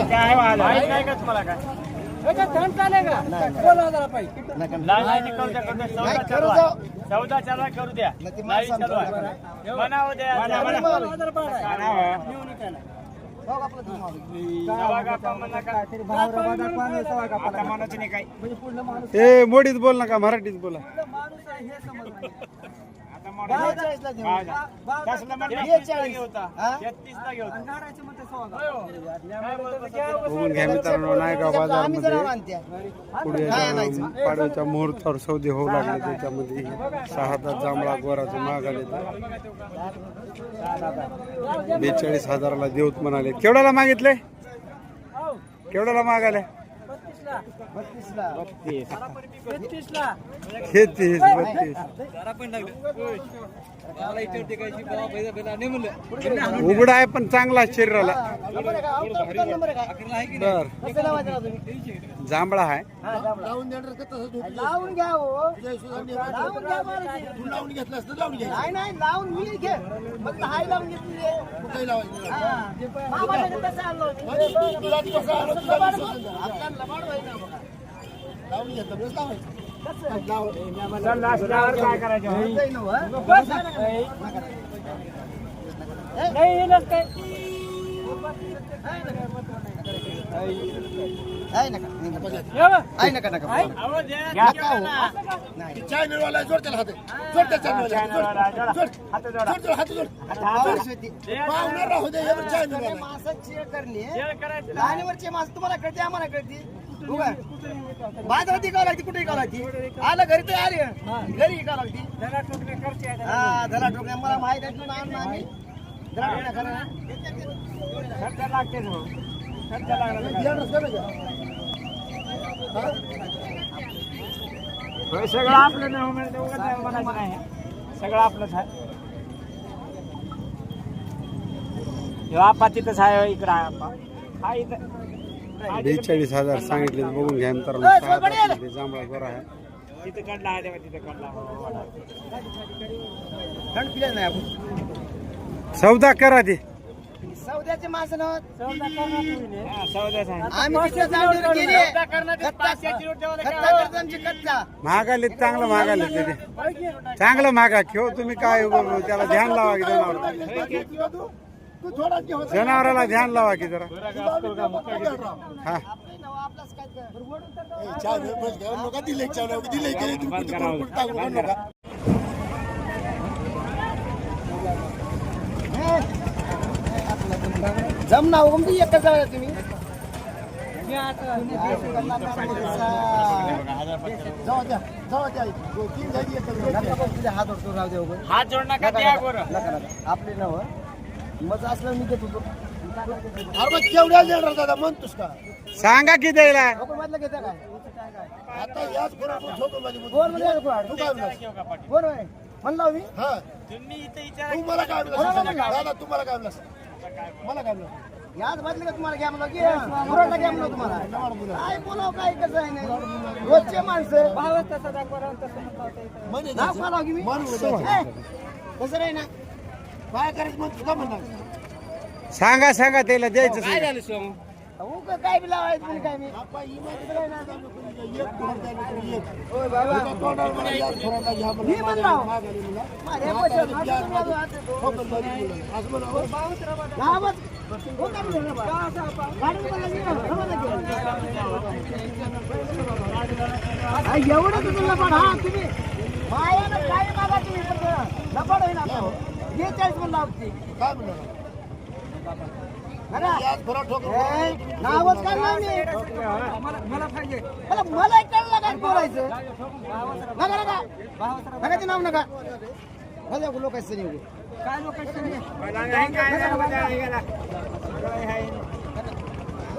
का तुम्हाला काय चौदा चालू आहे. चौदा चालू करू द्या म्हणावं द्या नाही ए मोडीत बोल नका मराठीत बोला बघून घ्या मित्रांनो नायगाव बाजारमध्ये पुढे पाडव्याच्या मुहूर्तावर सौदे होऊ लागले त्याच्यामध्ये. सहा तास जांभळा गोराचं मागाले बेचाळीस हजाराला देऊत म्हणाले. केवढ्याला मागितले? केवढ्याला मागाले हे तीस बत्तीस. उघडा आहे पण चांगला आहे शरीराला. बर. जांभळा आहे. लावून घ्या हो. लावून घ्या मला. लावून घेतलं असतं लावून घ्यायचं नाही नाही लावून मी घे. फक्त हाय लावून घेतली काही लावायचं. चल, असल्यावर काय करायचं? नाही. येईलच काय हो. चाय मिळवायला जोड त्याला हात. जोड त्या चाय मिळवायला. जोड. जोड हात जोडा. जोड जोड. हात जोड. पावसाळ्यात द्या. पाहुणार राहू दे चाय मिळवायला. माणसाची हे करणे. लहानवरचे माणसं तुम्हाला कळते आम्हाला कळते. बाजारात इकावं लागते कुठे इकावं लागते? आलं घरी तर आले घरी इकावं लागते. हा धरा ठोकण्या मला माहीत आहे तू आणून आम्ही धरा ठोकण्या ना. खर्च लागतेच हो. खर्च लागला. सगळं आपलं नाही हो, सगळं आपलंच आहे. आपा तिथंच आहे इकडं आहे आपा. हा इथं. हा बेचाळीस हजार सांगितले बघून घ्या मित्रांनो. तासामध्ये जांभळा गोरा आहे. तिथं काढला आहे तेव्हा तिथं काढला. हो, वाडा. थंड पिल्या नाही आपण. सौदा करा ते. सौद्याचे हा, तिथे महागाले चांगलं महागाले ते चांगलं मागा खेळ तुम्ही काय उभं- त्याला ध्यान लावा की जनावर तू थोडा घे होता. जनावराला ध्यान लावा की जरा. हा. आपलाच काय तर. ए, चाय मिळ- बस घ्या, नका दिले चाय नका दिले गेले तू कुठे कुठे टाकू नका. जम ना हो म्हणजे एकच जाऊया तुम्ही. जाऊ द्या जाऊ द्या दोन तीन एकच हात ओढतो राहू दे. हात जोड नका द्या बरं. नका नका. आपले नव मग असलं मी घेत होतो. अरे मग केवढ्या देणार दादा म्हणतोस का? सांगा की द्यायला लोकं म्हटलं घेता काय? आता याच बरोबर ठोकून माझी बुद्धी. कोण म्हणजे? तू काय म्हणलास? म्हणला मी. हा. तुम्ही इथं विचारा तू मला काय म्हणलास दादा तुम्हाला काय म्हणलास मला काय म्हणलास याच म्हटलं का तुम्हाला घ्या म्हणलं? की पुरवठा घ्या म्हणलं तुम्हाला. काय बोलाव काय कसं आहे नाही? रोजचे माणसं. नाव का लावू की मी. ए, कसं नाही ना काय करायचं म्हणणार सांगा सांगा त्याला द्यायचं सांगा. अहो, का- काय बी लावायचं तुम्ही काय मी काय एक एक. एका तोंडावर मला घ्या. मी म्हणला हो. माघारी म्हणला. माझ्या पैशावर माझं तुम्ही अजून हात देतो. ठोकून माझी मुलं. असं म्हणावं. गावात हो का बा? गाडी. हा, एवढं पण हा तुम्ही मायानं काय मागा तुम्ही पण लबाड होईन आता हो. घे चाळीस म्हणलं? आपली काय ए, नावच काढलं मी मला मला कळलं काय बोलायचं. नका नका. नका ते नाव नका. नका लोक काय लोक मला नाही काय नाही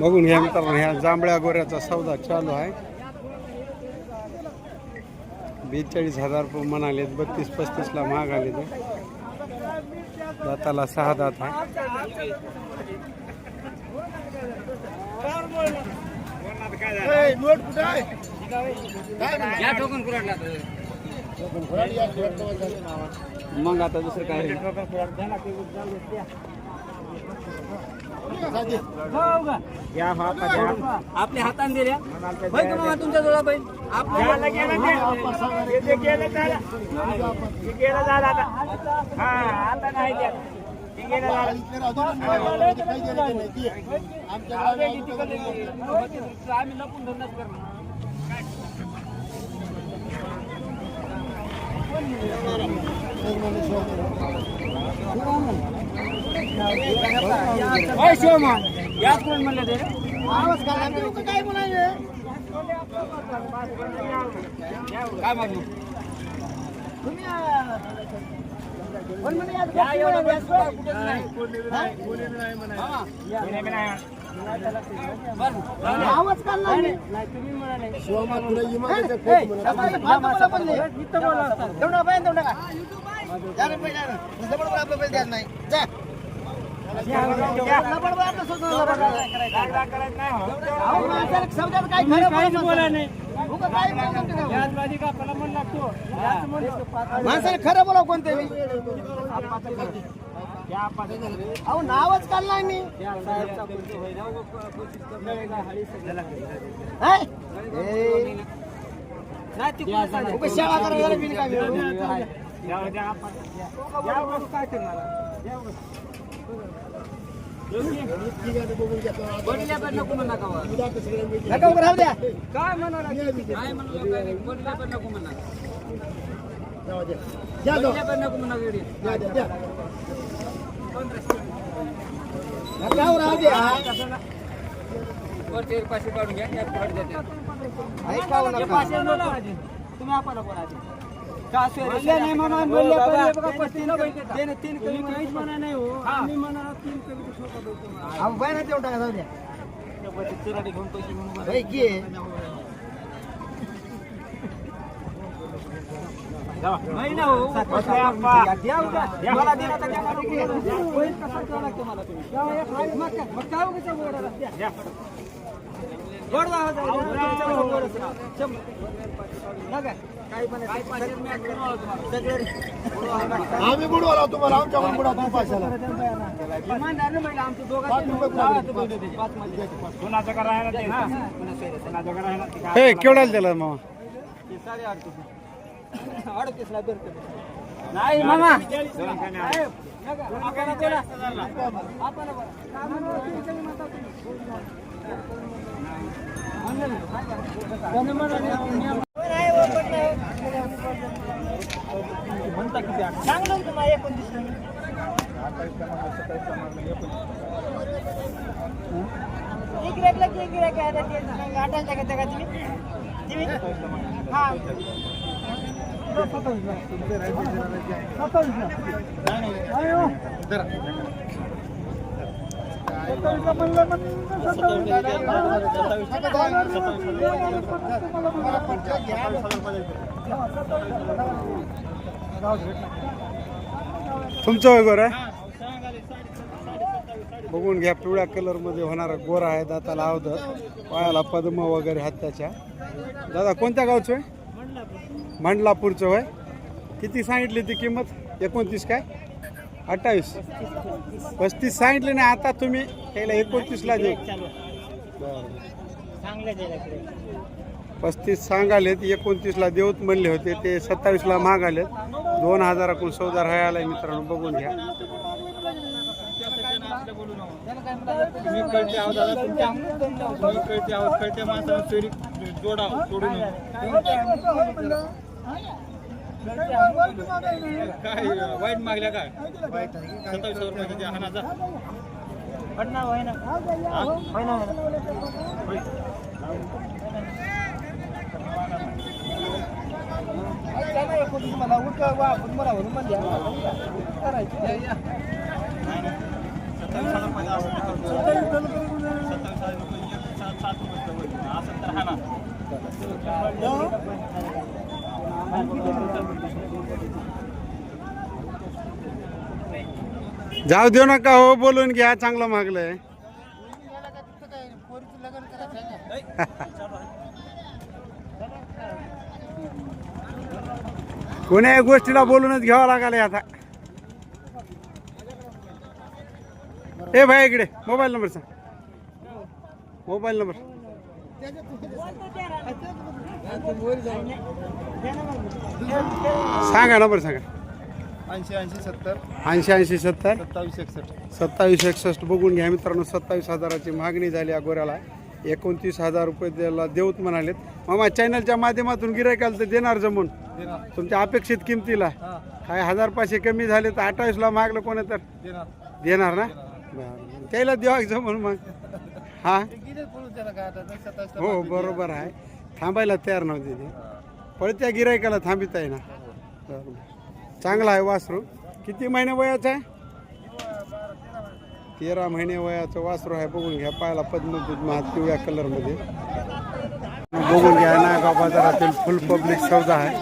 बघून घ्या मित्र ह्या जांभळ्या गोऱ्याचा सौदा चालू आहे. बेचाळीस हजार रुपये म्हणाले बत्तीस पस्तीसला महाग आले ते दाताला सहा दात आहे. मग आता दुसरं काय आपल्या हाताने दिल्या. होय का मामा तुमच्या जवळ बैल. काही गेलं नाही. ती आमच्या गावाला आम्ही लपून धंदाच करणार. याच कोण म्हणलं ते आवाज काय म्हणाले काय मागू तुम्ही कोण म्हणे आज आवाज शिवमा तुला इमानाचं खोट जा रे आपलं नाही जा माणसाला खरं बोला कोणते? अहो नावच काढलाय मी. शाळा करायला बिन काय नको राहू द्या. काय म्हणा काय म्हणलं नको. म्हणा. नको म्हणा गडी द्या, द्या, द्या. नका उभं राहू द्या वरचे पाचशे काढून घ्या. तुम्ही असं आहे? हो, बाबा. त्याने तीन कमी म्हणायचे. हा. अहो बाय ना तेवढं टाका जाऊ द्या चिराडी घेऊन पैसे घेऊन बघा. होय की नाही ना हो. द्या, द्या उद्या. मला दिला तर मग? मग पण. आम्ही बुडवाला तुम्हाला आमच्याकडून बुडा तुम्ही पाचशेला देते. हा. हे केवढ्याला दिला मामा ते साडे अडतीस. अडतीसला धरते. नाही मामा काय म्हणता किती आठ? सांगलो तुम्हाला एकोणतीस गिरायकला गिरायक आहे आता ते का तुम्ही तुम्ही हा तुमचं वय गोर? आहे बघून घ्या पिवळ्या कलरमध्ये होणारा गोरा आहे दाताला अवधत. पायाला पद्म वगैरे हात त्याच्या. दादा कोणत्या गावचं आहे? मंडलापूरचं होय. किती सांगितली ती किंमत? एकोणतीस काय? अठ्ठावीस. पस्तीस सांगितले नाही आता तुम्ही त्याला एकोणतीसला देऊ. पस्तीस सांगालेत एकोणतीसला देऊत म्हणले होते ते सत्तावीसला मागालेत. दोन हजाराकडून सौदा राहायला मित्रांनो बघून घ्या. तुमच्या जोडा काय वाईट मागल्या काय सत्तावीस हजार रुपये. द्या हाना जा मला उठ वा मला म्हणून पण करायचं सत्तावीस हजार रुपये द्या. सत्तावीस हजार रुपये. जाऊ देऊ नका हो बोलून घ्या चांगलं मागलंय. आहे कोण्या गोष्टीला बोलूनच घ्यावं लागले आता. ए भाई इकडे मोबाईल नंबर सांग. Mobile number. सांगा नंबर सांगा. ऐंशी ऐंशी सत्तर. ऐंशी ऐंशी सत्तर. सत्तावीस एकसष्ट. सत्तावीस एकसष्ट बघून घ्या मित्रांनो सत्तावीस हजाराची मागणी झाली या गोऱ्याला एकोणतीस हजार रुपये त्याला देऊत म्हणालेत. मामा चॅनलच्या माध्यमातून गिरायकाला तर देणार जमून. देणार. तुमच्या अपेक्षित किमतीला. हा. काय हजार पाचशे कमी झाले तर अठ्ठावीसला मागलं कोणी तर? देणार. देणार ना? बरं. त्याला द्यावा जमून मग. हा? ते गेले पळून त्याला काय आता? सत्तावीस हो बरोबर आहे. थांबायला तयार नव्हते ते. पळत्या गिरायकाला थांबित आहे ना. बरं. चांगला आहे वासरू. किती महिने वयाचा आहे? तेरा महिने वयाचं वासरू आहे. बघून घ्या पाहिला पद्मदूत महा पिवळ्या कलरमध्ये. बघून घ्या नागाव बाजारातील फुल पब्लिक सौदा आहे.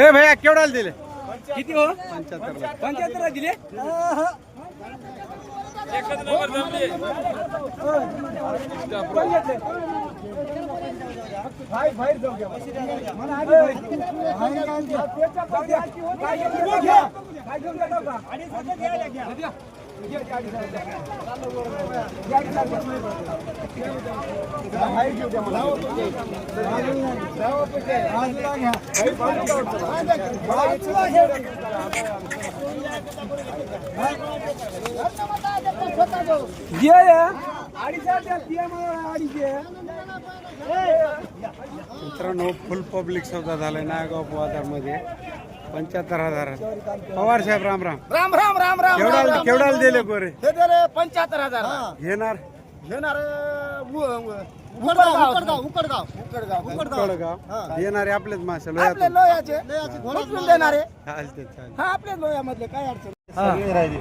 ए भैया केवढ्याला दिले? किती हो? पंच्याहत्तरला. पंच्याहत्तर दिले? मित्रांनो फुल पब्लिक सौदा झालाय नागाव बाजारमध्ये. पंच्याहत्तर हजार. पवार साहेब राम राम. राम राम राम राम केवढ्याला केवढ्याला दिले गोरे? हे दे रे पंच्याहत्तर हजार. घेणार? घेणार उकडगाव उकडगाव. उकडगाव उकडगाव. कळगाव देणारे आपलेच मासे आपले लोयातून लोयाचे उचलून देणारे. चालते चालते हा आपले लोयामधले काय अडचण सगळे राहिले.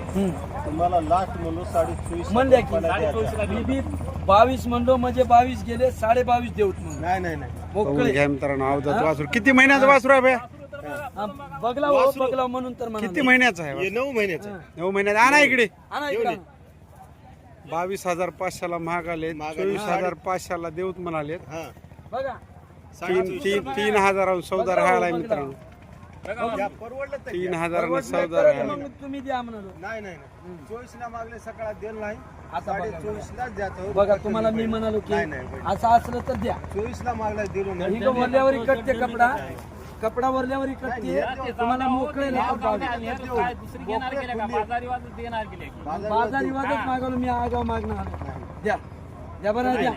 तुम्हाला लास्ट म्हणून साडे चोवीस म्हणले की मी बी बावीस म्हणलो म्हणजे बावीस गेले साडे बावीस देऊत म्हणून. नाही नाही नाही. घ्या मित्रांनो वासरू. किती महिन्याचं वासरू आहे हा, बघला हो बघला म्हणून तर म्हणा किती महिन्याचं आहे हे? नऊ महिन्याचं आहे. नऊ महिन्यात आणा इकडे. आणा इकडं. आणा. बावीस हजार पाचशेला महाग आले महाग आले. चोवीस हजार पाचशेला देऊत म्हणाले हा. बघा. तीन तीन तीन हजार सौदा राहिला मित्रांनो. या परवडलं तर तीन घ्या. हजारानं परवडलं सौदा तर राहिला मग तुम्ही द्या म्हणालो. नाही नाही नाही. चोवीस ला मागले सकाळात दिलं नाही. आता साडे बघा. चोवीस लाच बघा तुम्हाला मी म्हणालो की नाही, नाही, बहिणी. असं असलं तर द्या. चोवीस ला मागला दिलो नाही. कपडा. कपडा वरल्यावर इकडते तुम्हाला मोकळे. बाजार विवादच मागवलो मी आगाव मागणार द्या. द्या बरं द्या.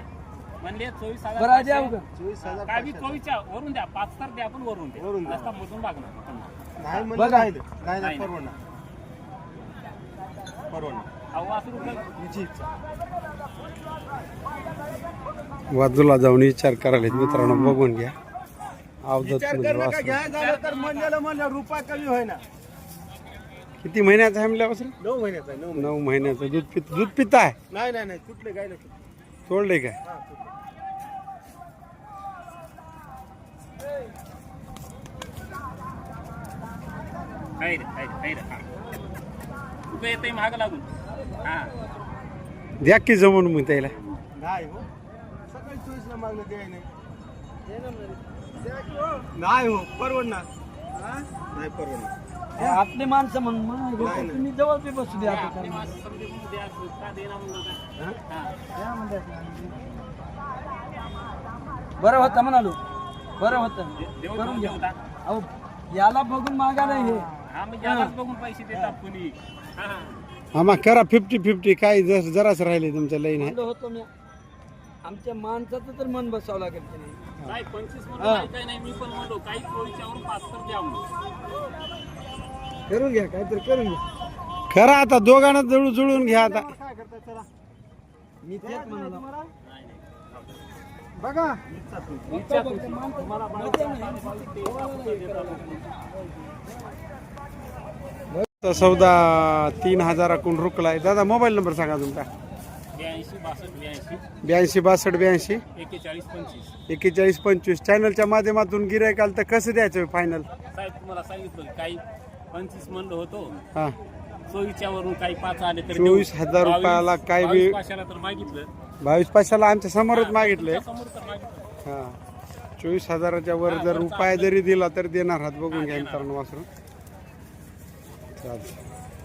म्हणले चोवीस हजार बरं द्या उगा. चोवीस हजार काय बी चोवीसच्या वरून द्या. पाच तर द्या पण वरून द्या. वरून द्या. रस्ता नाही म्हणलं बघा. नाही नाही नाही परवडणार. रुपये. इच्छा. जाऊन विचार करायला मित्रांनो. बघून घ्या. अवधत विचारमध्ये कर नका वासरू. घ्या झालं तर म्हणलेलं म्हणलं रुपया कमी होईना. किती महिन्याचं आहे म्हणल्या वासरू? नऊ महिन्याचा आहे, नऊ महिने. नऊ महिन्याचं. दूध पित दूध पिता आहे नाही नाही नाही कुठले काय नाही. सोडले काय? हा, रे, रे, रे, हा. रुपये येते महाग लागून? हा. द्या की जमून मग त्याला. नाही हो. सकाळी चोवीस ला मागलं द्याय नाही नाही हो परवडणार. नाही परवडणार. हे आपली माणसं म्हणून मग नाही. तुम्ही जवळ बी बसू द्या आता द्या. बरं होतं म्हणालो. बरं होतं. करून घ्या. अहो याला बघून मागायला हे. हा मग बघून पैसे देतात कुणी. हा, हा. आम्हा करा फिफ्टी फिफ्टी काय जर जराच राहिले तुमच्या लाईन. आहे म्हणलं होतो मी आमच्या माणसाचं तर मन बसावं लागेल की नाही. नाही पंचवीस म्हणून काही काही नाही मी पण म्हणलो काही चोवीसच्या वरून पाच तर द्या म्हणून. करून घ्या काहीतरी करून घ्या. खरा आता दोघांना जुळून जुळून घ्या आता. काय करता चला. मी तेच म्हणालो बघा. तर सौदा तीन हजाराकडून रुकलाय. दादा मोबाईल नंबर सांगा तुमचा. ब्याऐंशी बासष्ट ब्याऐंशी. एक्केचाळीस पंचवीस. चॅनलच्या माध्यमातून गिरायक आलं तर कसं द्यायचं फायनल साहेब तुम्हाला सांगितलं काही पंचवीस म्हणलं होतो. हां. चोवीसच्या वरून काही पाच आले तर चोवीस हजार रुपयाला काय बी- पाचशेला तर मागितलं. बावीस पैशाला आमच्या समोरच मागितले. हां. चोवीस हजाराच्या वर जर रुपया जरी दिला तर देणार आहात बघून घ्या मित्रांनो वासरून चालतं